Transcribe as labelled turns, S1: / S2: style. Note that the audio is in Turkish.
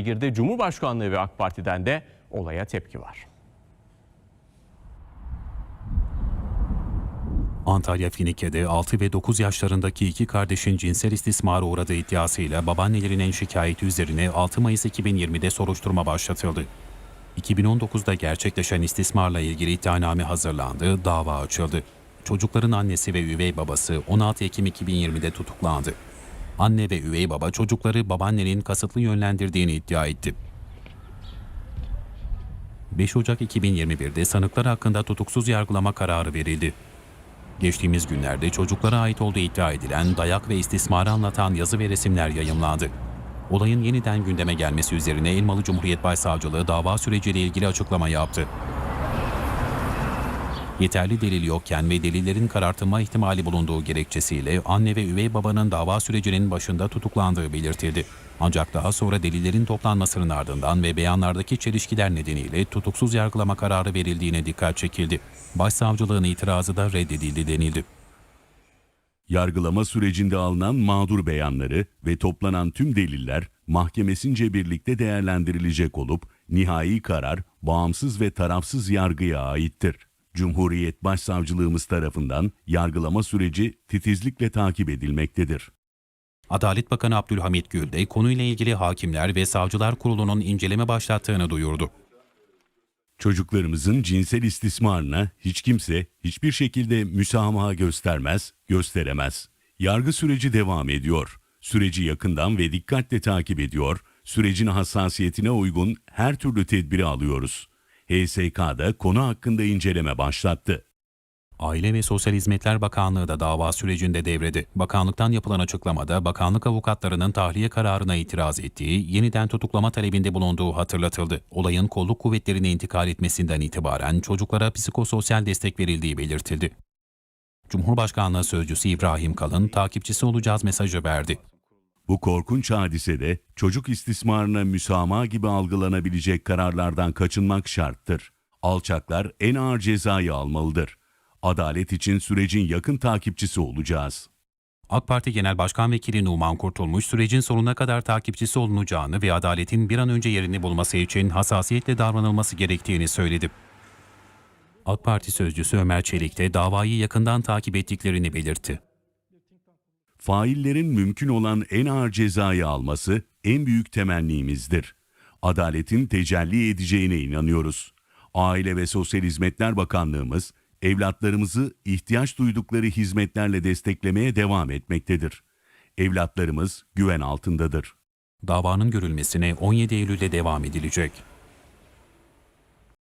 S1: girdi. Cumhurbaşkanlığı ve AK Parti'den de olaya tepki var.
S2: Antalya Finike'de 6 ve 9 yaşlarındaki iki kardeşin cinsel istismara uğradığı iddiasıyla babaannelerinin şikayeti üzerine 6 Mayıs 2020'de soruşturma başlatıldı. 2019'da gerçekleşen istismarla ilgili iddianame hazırlandı, dava açıldı. Çocukların annesi ve üvey babası 16 Ekim 2020'de tutuklandı. Anne ve üvey baba çocukları babaannenin kasıtlı yönlendirdiğini iddia etti. 5 Ocak 2021'de sanıklar hakkında tutuksuz yargılama kararı verildi. Geçtiğimiz günlerde çocuklara ait olduğu iddia edilen dayak ve istismarı anlatan yazı ve resimler yayımlandı. Olayın yeniden gündeme gelmesi üzerine Elmalı Cumhuriyet Başsavcılığı dava süreciyle ilgili açıklama yaptı. Yeterli delil yokken ve delillerin karartılma ihtimali bulunduğu gerekçesiyle anne ve üvey babanın dava sürecinin başında tutuklandığı belirtildi. Ancak daha sonra delillerin toplanmasının ardından ve beyanlardaki çelişkiler nedeniyle tutuksuz yargılama kararı verildiğine dikkat çekildi. Başsavcılığın itirazı da reddedildi denildi.
S3: Yargılama sürecinde alınan mağdur beyanları ve toplanan tüm deliller mahkemesince birlikte değerlendirilecek olup nihai karar bağımsız ve tarafsız yargıya aittir. Cumhuriyet Başsavcılığımız tarafından yargılama süreci titizlikle takip edilmektedir.
S2: Adalet Bakanı Abdülhamit Gül de konuyla ilgili Hakimler ve Savcılar Kurulu'nun inceleme başlattığını duyurdu.
S3: Çocuklarımızın cinsel istismarına hiç kimse hiçbir şekilde müsamaha göstermez, gösteremez. Yargı süreci devam ediyor. Süreci yakından ve dikkatle takip ediyor. Sürecin hassasiyetine uygun her türlü tedbiri alıyoruz. HSK'da konu hakkında inceleme başlattı.
S2: Aile ve Sosyal Hizmetler Bakanlığı da dava sürecinde devrede. Bakanlıktan yapılan açıklamada bakanlık avukatlarının tahliye kararına itiraz ettiği, yeniden tutuklama talebinde bulunduğu hatırlatıldı. Olayın kolluk kuvvetlerine intikal etmesinden itibaren çocuklara psikososyal destek verildiği belirtildi. Cumhurbaşkanlığı Sözcüsü İbrahim Kalın takipçisi olacağız mesajı verdi.
S3: Bu korkunç hadisede çocuk istismarına müsamaha gibi algılanabilecek kararlardan kaçınmak şarttır. Alçaklar en ağır cezayı almalıdır. Adalet için sürecin yakın takipçisi olacağız.
S2: AK Parti Genel Başkan Vekili Numan Kurtulmuş sürecin sonuna kadar takipçisi olunacağını ve adaletin bir an önce yerini bulması için hassasiyetle davranılması gerektiğini söyledi. AK Parti sözcüsü Ömer Çelik de davayı yakından takip ettiklerini belirtti.
S3: Faillerin mümkün olan en ağır cezayı alması en büyük temennimizdir. Adaletin tecelli edeceğine inanıyoruz. Aile ve Sosyal Hizmetler Bakanlığımız evlatlarımızı ihtiyaç duydukları hizmetlerle desteklemeye devam etmektedir. Evlatlarımız güven altındadır.
S2: Davanın görülmesine 17 Eylül'de devam edilecek.